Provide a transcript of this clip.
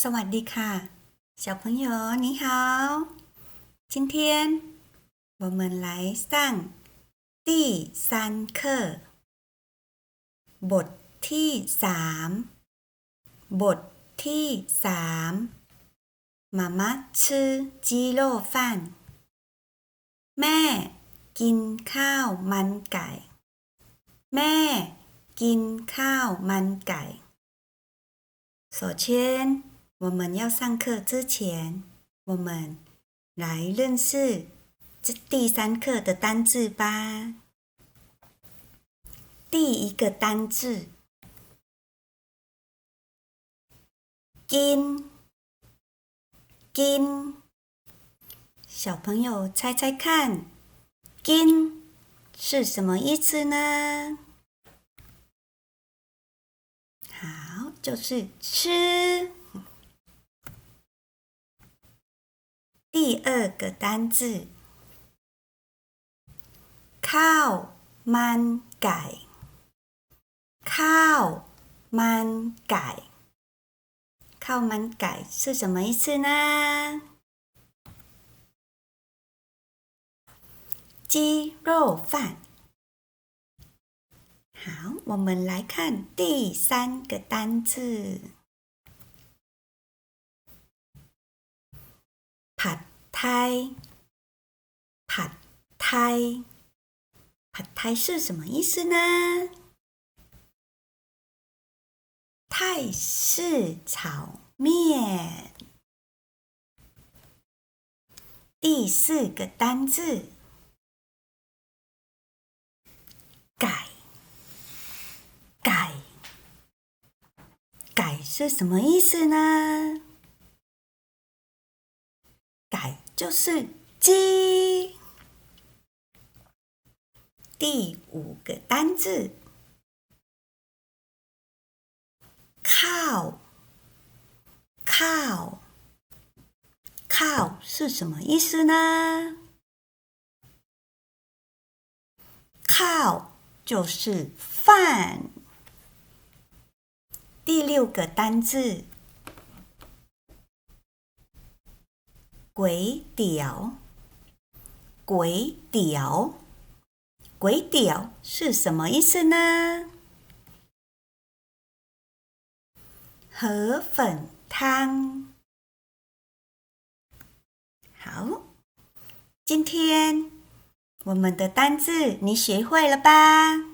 สวัสดีค่ะ，小朋友你好。今天我们来上第三课บทที่สามบทที่สาม妈妈吃鸡肉饭แม่กินข้าวมันไก่ แม่กินข้าวมันไก่首先， 我们要上课之前，我们来认识这第三课的单字吧。第一个单字“金”，金，小朋友猜猜看，“金”是什么意思呢？好，就是吃。第二个单字ข้าวมันไก่ข้าวมันไก่ข้าวมันไก่是什么意思呢？鸡肉饭。好，我们来看第三个单词。 ผัดไทยผัดไทยผัดไทย是什么意思呢？泰式炒面。第四个单字，改。改，改是什么意思呢？改 就是鸡。第五个单字，靠，靠，靠是什么意思呢？靠就是饭。第六个单字，鬼屌，鬼屌，鬼屌是什么意思呢？河粉汤。好，今天我们的单字你学会了吧？